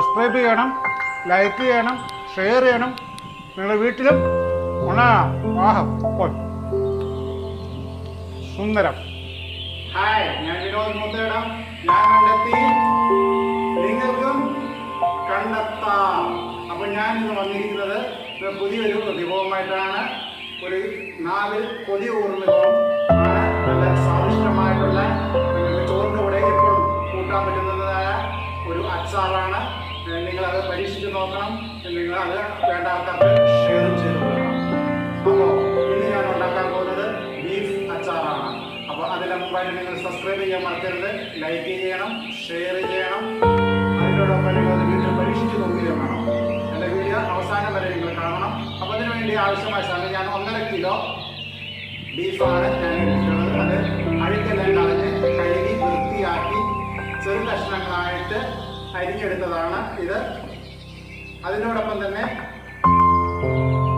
Subscribe ചെയ്യണം like ചെയ്യണം share ചെയ്യണം. നിങ്ങളുടെ വീട്ടിലും ഉണ വാഹം പോയി. സുന്ദരം. ഹായ് ഞാൻ വിനോദ് മുത്തേടം. ഞാൻ കണ്ടെത്തി. നിങ്ങൾക്കും കണ്ടെത്താം. അപ്പോൾ ഞാൻ ഇന്ന് വന്നിരിക്കുന്നത് ഒരു പുതിയൊരു വിഭവമായിട്ടാണ്. ഒരു നാവിൽ കൊതി ഊർന്ന വിഭവം ആണ്. നല്ല സ്വാദിഷ്ടമായിട്ടുള്ള ചോറിന്റെ കൂടെ ഇപ്പോൾ കൂട്ടാൻ പറ്റുന്നതായ ഒരു അച്ചാറാണ്. നിങ്ങളത് പരീക്ഷിച്ച് നോക്കണം നിങ്ങൾ അത് വേണ്ടാത്ത ഷെയർ ചെയ്ത് കൊടുക്കണം അപ്പോൾ ഇന്ന് ഞാൻ ഉണ്ടാക്കാൻ പോകുന്നത് ബീഫ് അച്ചാറാണ്. അപ്പോൾ അതിന് മുമ്പായിട്ട് നിങ്ങൾ സബ്സ്ക്രൈബ് ചെയ്യാൻ മറക്കരുത്. ലൈക്ക് ചെയ്യണം ഷെയർ ചെയ്യണം. അതിനോടൊപ്പം നിങ്ങൾ അത് വീട്ടിൽ പരീക്ഷിച്ച് നോക്കുകയും വേണം. എന്റെ വീഡിയോ അവസാനം വരെ നിങ്ങൾ കാണണം. അപ്പോൾ അതിനു വേണ്ടി ആവശ്യമായ സാധനം ഞാൻ ഒന്നര കിലോ ബീഫാണ് ഞാൻ എടുത്തിട്ടുള്ളത്. അത് അഴുക്കെല്ലാം കളഞ്ഞ് കഴുകി വൃത്തിയാക്കി ചെറു കഷ്ണങ്ങളായിട്ട് അരിഞ്ഞെടുത്തതാണ് ഇത്. അതിനോടൊപ്പം തന്നെ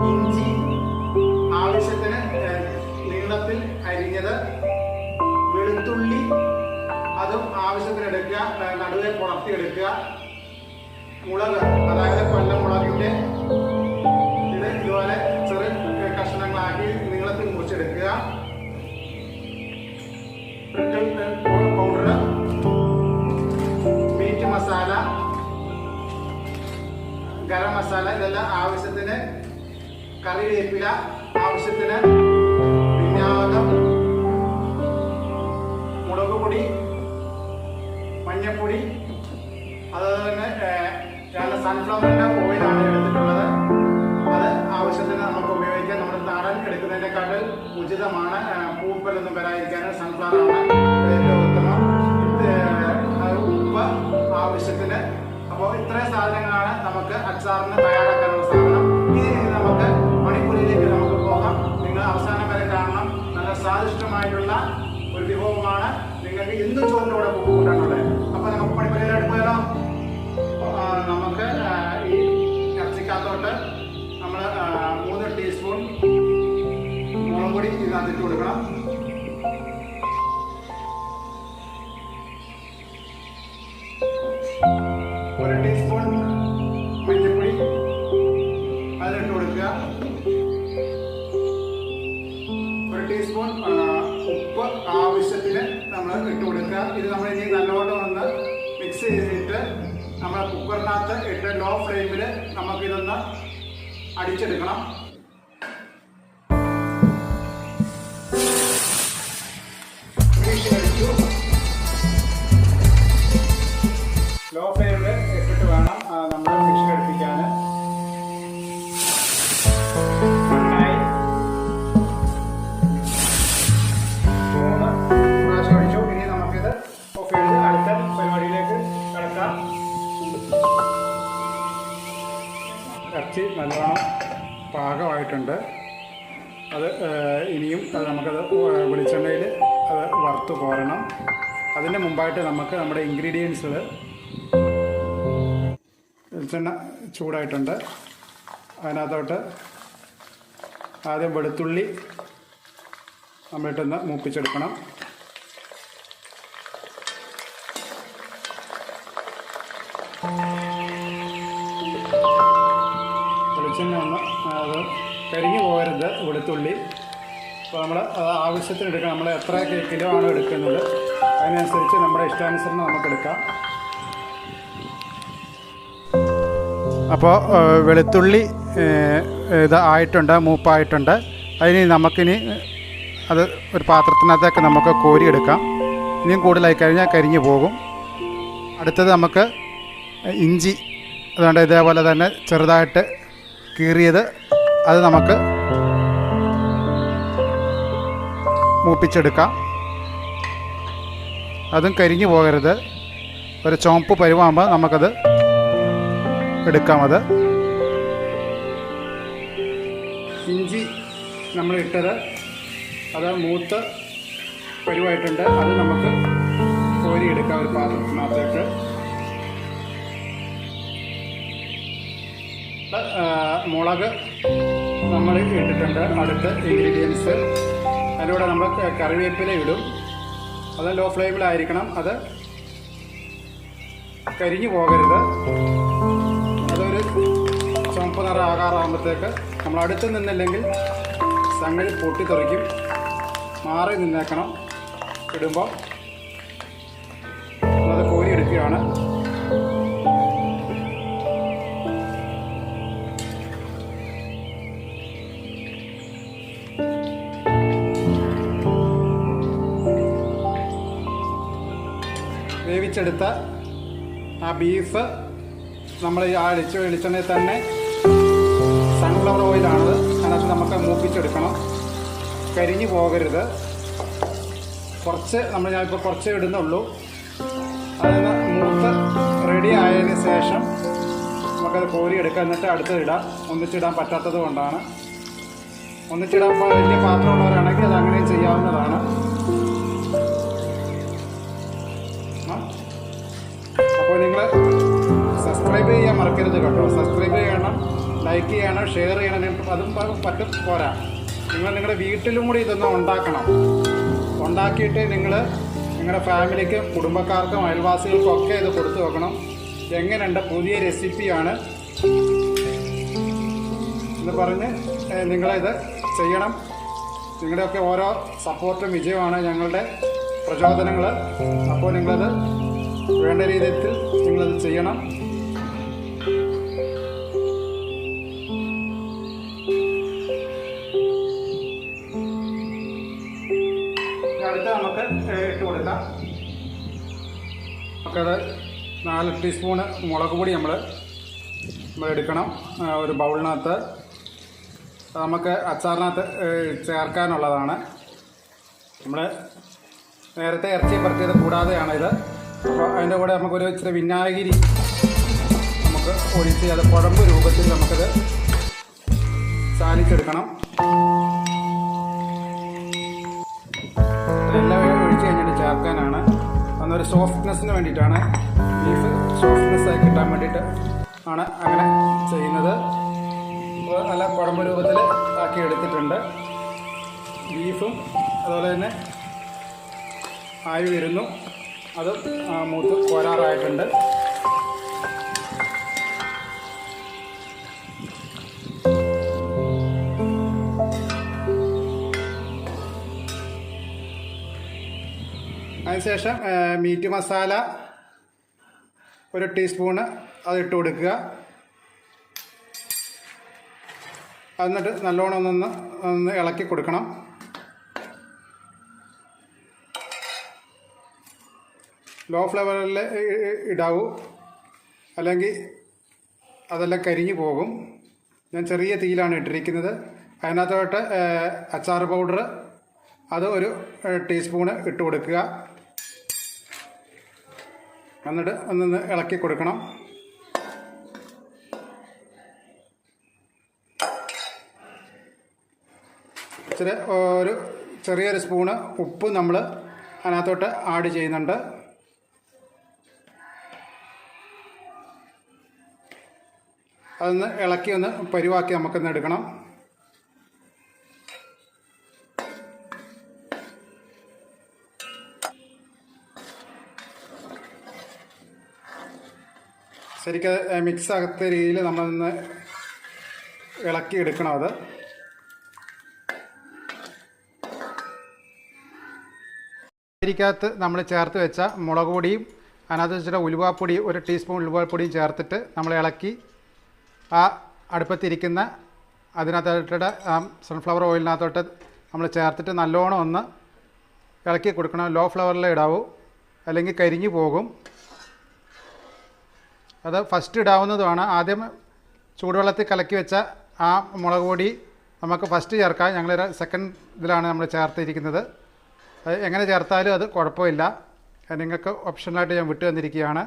ഇഞ്ചി ആവശ്യത്തിന് നീളത്തിൽ അരിഞ്ഞത് വെളുത്തുള്ളി അതും ആവശ്യത്തിന് എടുക്കുക നടുവെ പുളർത്തിയെടുക്കുക മുളക് അതായത് കൊല്ലം മുളകിന്റെ ഇത് ഇതുപോലെ ചെറു കഷ്ണങ്ങളാക്കി നീളത്തിൽ മുറിച്ചെടുക്കുക. ഗരം മസാല ഇതെല്ലാം ആവശ്യത്തിന് കറിവേപ്പില ആവശ്യത്തിന് വിനാഗം മുളക് പൊടി മഞ്ഞപ്പൊടി അതുപോലെ തന്നെ സൺഫ്ലവർ ഓയിലാണ് എടുത്തിട്ടുള്ളത്. അത് ആവശ്യത്തിന് നമുക്ക് ഉപയോഗിക്കാം. നമ്മുടെ നാടൻ എടുക്കുന്നതിനെക്കാട്ടിൽ ഉചിതമാണ്. പൂപ്പലൊന്നും വരാതിരിക്കാൻ സൺഫ്ലവറാണ് അച്ചാറിന് തയ്യാറാക്കാനുള്ള സാധനം. ഇനി നമുക്ക് മണിപ്പൂരിലേക്ക് നമുക്ക് പോകാം. നിങ്ങൾ അവസാനം വരെ കാണണം. നല്ല സ്വാദിഷ്ടമായിട്ടുള്ള ഒരു വിഭവമാണ്. നിങ്ങൾക്ക് എന്ത് ചോറിന്റെ കൂടെ കൂട്ടാനുള്ളത്. അപ്പോൾ നമുക്ക് മണിപ്പൂരിലേക്ക് പോയാലോ നമുക്ക് ഈ ഇറച്ചിക്കകത്തോട്ട് നമ്മൾ നമുക്കിതൊന്ന് അടിച്ചെടുക്കണം. ഇറച്ചി നല്ലോണം പാകമായിട്ടുണ്ട്. അത് ഇനിയും നമുക്കത് വെളിച്ചെണ്ണയിൽ അത് വറുത്ത് കോരണം. അതിന് മുമ്പായിട്ട് നമുക്ക് നമ്മുടെ ഇൻഗ്രീഡിയൻസുകൾ വെളിച്ചെണ്ണ ചൂടായിട്ടുണ്ട്. അതിനകത്തോട്ട് ആദ്യം വെളുത്തുള്ളി നമ്മളിട്ടൊന്ന് മൂപ്പിച്ചെടുക്കണം. വെളിച്ചെണ്ണ ഒന്ന് അത് കരിഞ്ഞു പോകരുത് വെളുത്തുള്ളി അപ്പോൾ നമ്മൾ അത് ആവശ്യത്തിന് എടുക്കണം. നമ്മൾ എത്ര കിലോ ആണ് എടുക്കുന്നത്? അതിനനുസരിച്ച് നമ്മുടെ ഇഷ്ടാനുസരണം നമുക്ക് എടുക്കാം. അപ്പോൾ വെളുത്തുള്ളി ഇത് ആയിട്ടുണ്ട് മൂപ്പായിട്ടുണ്ട്. അതിന് നമുക്കിനി അത് ഒരു പാത്രത്തിനകത്തേക്ക് നമുക്ക് കോരിയെടുക്കാം ഇനിയും കൂടുതലായി കഴിഞ്ഞാൽ കരിഞ്ഞു പോകും. അടുത്തത് നമുക്ക് ഇഞ്ചി അതുകൊണ്ട് ഇതേപോലെ തന്നെ ചെറുതായിട്ട് കീറിയത് അത് നമുക്ക് മൂപ്പിച്ചെടുക്കാം. അതും കരിഞ്ഞു പോകരുത്. ഒരു ചുവപ്പ് പരുവാകുമ്പോൾ നമുക്കത് എടുക്കാം അത്. ഇഞ്ചി നമ്മൾ ഇട്ടത് അത് മൂത്ത് പരുവായിട്ടുണ്ട്. അത് നമുക്ക് കോരി എടുക്കാം ഒരു പാത്രത്തിനകത്തേക്ക്. മുളക് നമ്മൾ ഇട്ടിട്ടുണ്ട് അടുത്ത ഇൻഗ്രീഡിയൻസ് അതിലൂടെ നമ്മൾ കറിവേപ്പില ഇടും. അത് ലോ ഫ്ലെയിമിലായിരിക്കണം അത് കരിഞ്ഞു പോകരുത്. കഴിയാറാകാറാകുമ്പോഴത്തേക്ക് നമ്മൾ അടുത്ത് നിന്നില്ലെങ്കിൽ സംഗതി പൊട്ടിത്തെറിക്കും. മാറി നിന്നേക്കണം. ഇടുമ്പോൾ അത് കോരി വേവിച്ചെടുത്ത ആ ബീഫ് നമ്മൾ ആ അടിച്ച് വെളിച്ചെണ്ണയിൽ തന്നെ സൺഫ്ലവർ ഓയിലാണത് അതിനകത്ത് നമുക്ക് മൂപ്പിച്ചെടുക്കണം. കരിഞ്ഞു പോകരുത്. കുറച്ച് നമ്മൾ ഞാനിപ്പോൾ കുറച്ച് ഇടുന്നുള്ളൂ. അതിന് മൂത്ത് റെഡി ആയതിന് ശേഷം നമുക്കത് കോരി എടുക്കാം എന്നിട്ട് അടുത്ത് ഇടാം. ഒന്നിച്ചിടാൻ പറ്റാത്തത് കൊണ്ടാണ്. ഒന്നിച്ചിടാൻ വലിയ പാത്രമുള്ളവരാണെങ്കിൽ അത് അങ്ങനെയും ചെയ്യാവുന്നതാണ്. നിങ്ങൾ സബ്സ്ക്രൈബ് ചെയ്യാൻ മറക്കരുത് കേട്ടോ. സബ്സ്ക്രൈബ് ചെയ്യണം ലൈക്ക് ചെയ്യണം ഷെയർ ചെയ്യണം. നിങ്ങൾക്ക് അതും പറ്റും പോരാ. നിങ്ങൾ നിങ്ങളുടെ വീട്ടിലും കൂടി ഇതൊന്ന് ഉണ്ടാക്കണം. ഉണ്ടാക്കിയിട്ട് നിങ്ങൾ നിങ്ങളുടെ ഫാമിലിക്കും കുടുംബക്കാർക്കും അയൽവാസികൾക്കും ഒക്കെ ഇത് കൊടുത്തു നോക്കണം എങ്ങനെയുണ്ട്? പുതിയ റെസിപ്പിയാണ് എന്ന് പറഞ്ഞ് നിങ്ങളിത് ചെയ്യണം. നിങ്ങളുടെയൊക്കെ ഓരോ സപ്പോർട്ടും വിജയമാണ് ഞങ്ങളുടെ പ്രചോദനങ്ങൾ അപ്പോൾ നിങ്ങളത് വേണ്ട രീതിയിൽ നിങ്ങളത് ചെയ്യണം. അടുത്ത നാല് ടീസ്പൂണ് മുളക് പൊടി നമ്മൾ എടുക്കണം. ഒരു ബൗളിനകത്ത്. നമുക്ക് അച്ചാറിനകത്ത് ചേർക്കാനുള്ളതാണ്. നമ്മൾ നേരത്തെ ഇറച്ചി പറിച്ചത് കൂടാതെയാണ് ഇത് അപ്പോൾ അതിന്റെ കൂടെ നമുക്കൊരു ഇച്ചിരി വിനാഗിരി നമുക്ക് ഒഴിച്ച് അത് കുഴമ്പ് രൂപത്തിൽ നമുക്കത് ചാലിച്ചെടുക്കണം എല്ലാം കഴിഞ്ഞിട്ട് അന്നൊരു സോഫ്റ്റ്നെസ്സിന് വേണ്ടിയിട്ടാണ് ബീഫ് സോഫ്റ്റ്നെസ് ആയി കിട്ടാൻ വേണ്ടിയിട്ട് ആണ് അങ്ങനെ ചെയ്യുന്നത്. നല്ല കുഴമ്പ് രൂപത്തിൽ ആക്കി എടുത്തിട്ടുണ്ട്. ബീഫും അതുപോലെ തന്നെ ആയി വരുന്നു. അത് മൂത്ത് കോരാറായിട്ടുണ്ട്. അതിനുശേഷം മീറ്റ് മസാല ഒരു ടീസ്പൂണ് അത് ഇട്ട് കൊടുക്കുക. എന്നിട്ട് നല്ലോണം ഒന്ന് ഇളക്കി കൊടുക്കണം. ലോ ഫ്ലവറിൽ ഇടാവൂ. അല്ലെങ്കിൽ അതെല്ലാം കരിഞ്ഞു പോകും. ഞാൻ ചെറിയ തീയിലാണ് ഇട്ടിരിക്കുന്നത്. അതിനകത്തോട്ട് അച്ചാർ പൗഡർ അത് ഒരു ടീസ്പൂണ് ഇട്ട് കൊടുക്കുക. എന്നിട്ട് ഒന്ന് ഇളക്കി കൊടുക്കണം. ഇച്ചിരി ഒരു ചെറിയൊരു സ്പൂണ് ഉപ്പ് നമ്മൾ അതിനകത്തോട്ട് ആഡ് ചെയ്യുന്നുണ്ട്. അതൊന്ന് ഇളക്കി ഒന്ന് പരിവാക്കി നമുക്കൊന്ന് എടുക്കണം. ശരിക്കും മിക്സ് ആകാത്ത രീതിയിൽ നമ്മളൊന്ന് ഇളക്കി എടുക്കണം അത്. അരിക്കകത്ത് നമ്മൾ ചേർത്ത് വെച്ച മുളക് പൊടിയും അതിനകത്ത് വെച്ചിട്ട് ഉലുവാപ്പൊടി ഒരു ടീസ്പൂൺ ഉലുവാപ്പൊടിയും ചേർത്തിട്ട് നമ്മൾ ഇളക്കി ആ അടുപ്പത്തിരിക്കുന്ന അതിനകത്തോട്ട് സൺഫ്ലവർ ഓയിലിനകത്തോട്ട് നമ്മൾ ചേർത്തിട്ട് നല്ലോണം ഒന്ന് ഇളക്കി കൊടുക്കണം. ലോ ഫ്ലവറിലെ ഇടാവൂ. അല്ലെങ്കിൽ കരിഞ്ഞു പോകും. അത് ഫസ്റ്റ് ഇടാവുന്നതുമാണ്. ആദ്യം ചൂടുവെള്ളത്തിൽ കലക്കി വെച്ച ആ മുളക് പൊടി നമുക്ക് ഫസ്റ്റ് ചേർക്കാം. ഞങ്ങൾ സെക്കൻഡ് ഇതിലാണ് നമ്മൾ ചേർത്തിരിക്കുന്നത്. എങ്ങനെ ചേർത്താലും അത് കുഴപ്പമില്ല. നിങ്ങൾക്ക് ഓപ്ഷനലായിട്ട് ഞാൻ വിട്ടു തന്നിരിക്കുകയാണ്.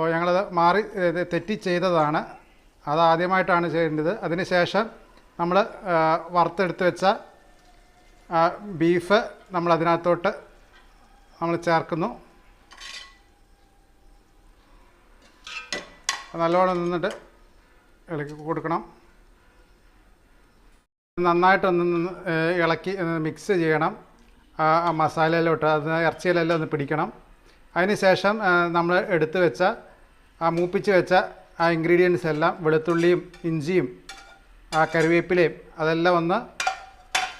അപ്പോൾ ഞങ്ങളത് മാറി തെറ്റി ചെയ്തതാണ്. അത് ആദ്യമായിട്ടാണ് ചെയ്യേണ്ടത്. അതിനുശേഷം നമ്മൾ വറുത്തെടുത്ത് വെച്ച ബീഫ് നമ്മൾ അതിനകത്തോട്ട് നമ്മൾ ചേർക്കുന്നു. നല്ലോണം നിന്നിട്ട് ഇളക്കി കൊടുക്കണം. നന്നായിട്ടൊന്ന് ഇളക്കി മിക്സ് ചെയ്യണം. മസാലയിലോട്ട് അത് ഇറച്ചിയിലെല്ലാം ഒന്ന് പിടിക്കണം. അതിന് ശേഷം നമ്മൾ എടുത്തു വെച്ച ആ മൂപ്പിച്ച് വെച്ച ആ ഇൻഗ്രീഡിയൻസ് എല്ലാം വെളുത്തുള്ളിയും ഇഞ്ചിയും ആ കറിവേപ്പിലയും അതെല്ലാം ഒന്ന്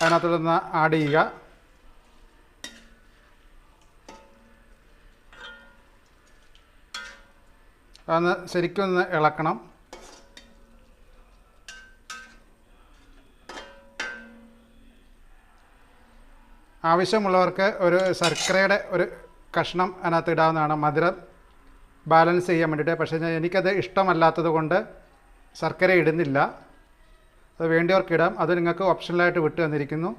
അതിനകത്തോടൊന്ന് ആഡ് ചെയ്യുക. അതൊന്ന് ശരിക്കും ഒന്ന് ഇളക്കണം. ആവശ്യമുള്ളവർക്ക് ഒരു ശർക്കരയുടെ ഒരു കഷ്ണം അതിനകത്ത് ഇടാവുന്നതാണ്. മധുരം ബാലൻസ് ചെയ്യാൻ വേണ്ടിയിട്ട്. പക്ഷേ എനിക്കത് ഇഷ്ടമല്ലാത്തത് കൊണ്ട് ശർക്കര ഇടുന്നില്ല. അത് വേണ്ടിയവർക്ക് ഇടാം. അത് നിങ്ങൾക്ക് ഓപ്ഷണലായിട്ട് വിട്ടു തന്നിരിക്കുന്നു.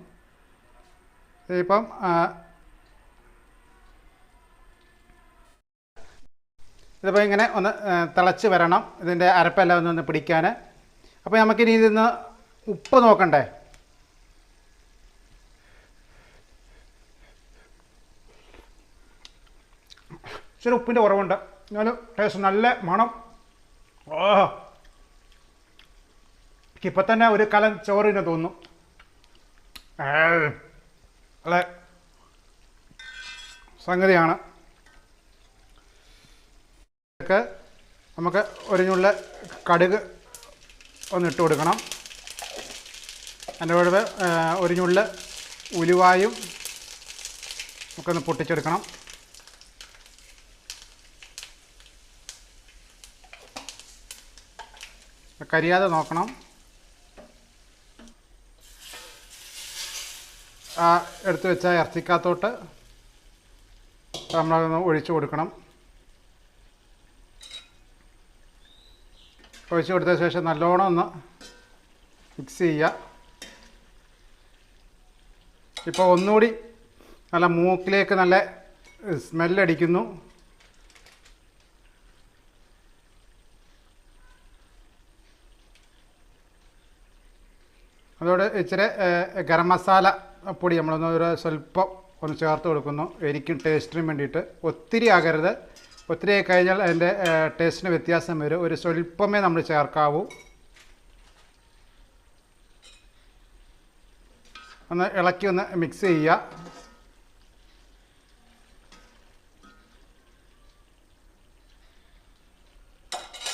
ഇപ്പം ഇതിപ്പോൾ ഇങ്ങനെ ഒന്ന് തിളച്ച് വരണം. ഇതിന്റെ അരപ്പെല്ലാം ഒന്ന് ഒന്ന് പിടിക്കാൻ. അപ്പോൾ നമുക്കിനി ഇതിന്ന് ഉപ്പ് നോക്കണ്ടേ? ഇച്ചിരി ഉപ്പിന്റെ കുറവുണ്ട്. എന്നാലും ടേസ്റ്റ് നല്ല മണം. ഓ ഇപ്പം തന്നെ ഒരു കലം ചോറിന് തോന്നുന്നു. അല്ലെ സംഗതിയാണ്. ഇതൊക്കെ നമുക്ക് ഒരു ഞുള്ള കടുക് ഒന്ന് ഇട്ട് കൊടുക്കണം. അതിന്റെ കൂടെ ഒരു ഞുള്ള ഉലുവായും നമുക്കൊന്ന് പൊട്ടിച്ചെടുക്കണം. കരിയാതെ നോക്കണം. ആ എടുത്തു വെച്ച ഇറച്ചിക്കകത്തോട്ട് നമ്മളതൊന്ന് ഒഴിച്ചു കൊടുക്കണം. ഒഴിച്ചു കൊടുത്ത ശേഷം നല്ലോണം ഒന്ന് മിക്സ് ചെയ്യുക. ഇപ്പോൾ ഒന്നുകൂടി നല്ല മൂക്കിലേക്ക് നല്ല സ്മെല്ലടിക്കുന്നു. അതോടെ ഇച്ചിരി ഗരം മസാല പൊടി നമ്മളൊന്ന് ഒരു സ്വല്പം ഒന്ന് ചേർത്ത് കൊടുക്കുന്നു. എനിക്കും ടേസ്റ്റിനും വേണ്ടിയിട്ട്. ഒത്തിരി ആകരുത്. ഒത്തിരി ആയി കഴിഞ്ഞാൽ അതിന്റെ ടേസ്റ്റിന് വ്യത്യാസം വരും. ഒരു സ്വല്പമേ നമ്മൾ ചേർക്കാവൂ. ഒന്ന് ഇളക്കി ഒന്ന് മിക്സ് ചെയ്യുക.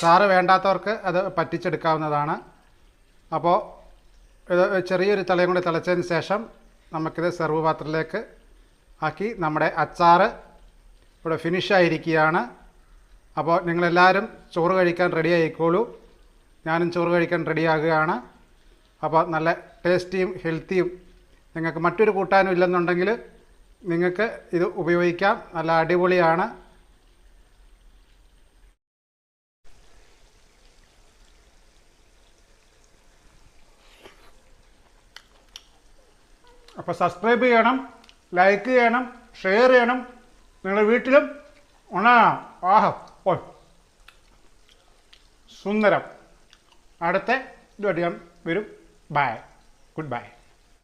സാറ് വേണ്ടാത്തവർക്ക് അത് പറ്റിച്ചെടുക്കാവുന്നതാണ്. അപ്പോൾ ഇത് ചെറിയൊരു തിളയും കൂടി തിളച്ചതിന് ശേഷം നമുക്കിത് സെർവ് പാത്രത്തിലേക്ക് ആക്കി നമ്മുടെ അച്ചാറ് ഇവിടെ ഫിനിഷ് ആയിരിക്കുകയാണ്. അപ്പോൾ നിങ്ങളെല്ലാവരും ചോറ് കഴിക്കാൻ റെഡി ആയിക്കോളൂ. ഞാനും ചോറ് കഴിക്കാൻ റെഡിയാകുകയാണ് അപ്പോൾ നല്ല ടേസ്റ്റിയും ഹെൽത്തിയും നിങ്ങൾക്ക് മറ്റൊരു കൂട്ടാനും ഇല്ലെന്നുണ്ടെങ്കിൽ നിങ്ങൾക്ക് ഇത് ഉപയോഗിക്കാം. നല്ല അടിപൊളിയാണ്. അപ്പോൾ സബ്സ്ക്രൈബ് ചെയ്യണം ലൈക്ക് ചെയ്യണം ഷെയർ ചെയ്യണം. നിങ്ങളുടെ വീട്ടിലും ഉണരണം. ആഹ് ഓ സുന്ദരം. അടുത്ത ഇതുമായിട്ട് വരും. Bye good bye